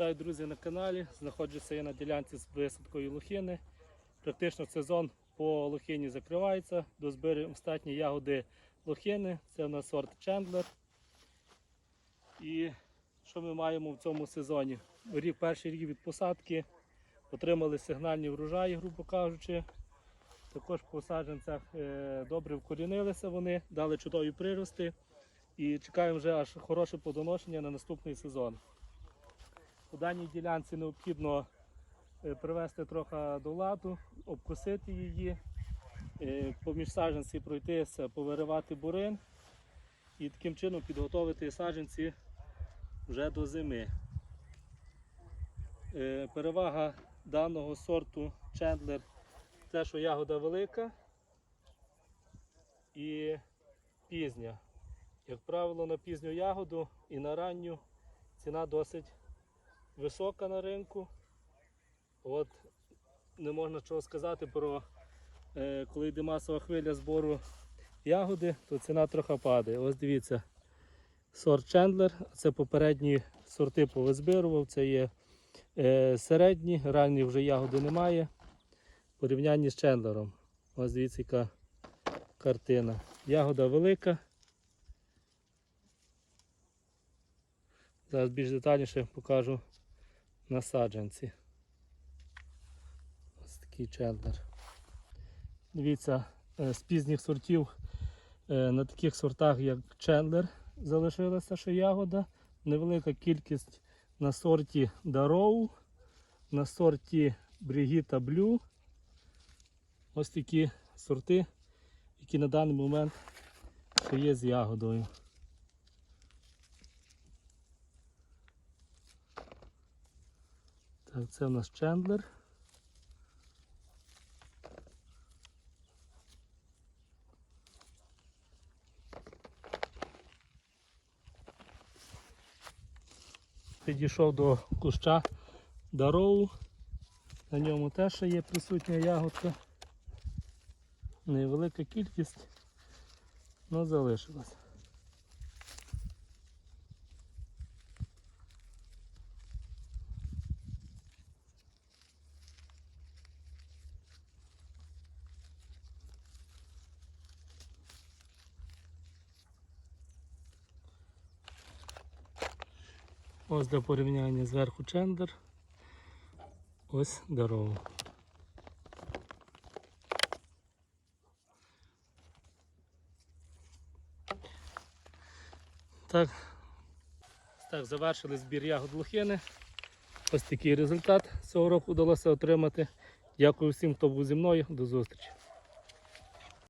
Вітаю, друзі, на каналі. Знаходжуся я на ділянці з висадкою лохини. Практично сезон по лохині закривається. До збиру остатні ягоди лохини. Це у нас сорт Чендлер. І що ми маємо в цьому сезоні? Рік, перший рік від посадки. Отримали сигнальні врожаї, грубо кажучи. Також по саджанцях е, добре вкорінилися вони, дали чудові прирости. І чекаємо вже аж хороше плодоношення на наступний сезон. У даній ділянці необхідно е, привести трохи до ладу, обкосити її, е, поміж саджанці пройтися, повиривати бурин і таким чином підготовити саджанці вже до зими. Е, Перевага даного сорту Чендлер те, що ягода велика і пізня. Як правило, на пізню ягоду і на ранню ціна досить висока на ринку. От не можна чого сказати про е, коли йде масова хвиля збору ягоди, то ціна трохи падає. Ось дивіться, сорт Чендлер, це попередні сорти повизбирував, це є е, середні, ранні вже ягоди немає. В порівнянні з Чендлером. Ось дивіться, яка картина. Ягода велика. Зараз більш детальніше покажу на саджанці. Ось такий чендлер. Дивіться, е, з пізніх сортів е, на таких сортах, як чендлер, залишилася ще ягода. Невелика кількість на сорті Дароу, на сорті Бригіта Блю. Ось такі сорти, які на даний момент ще є з ягодою. Це у нас Чендлер. Підійшов до куща Дароу. На ньому теж є присутня ягодка. Невелика кількість, але залишилась. Ось для порівняння зверху чендер. Ось дорогу. Так, так, завершили збір ягод лохини. Ось такий результат цього року вдалося отримати. Дякую всім, хто був зі мною. До зустрічі.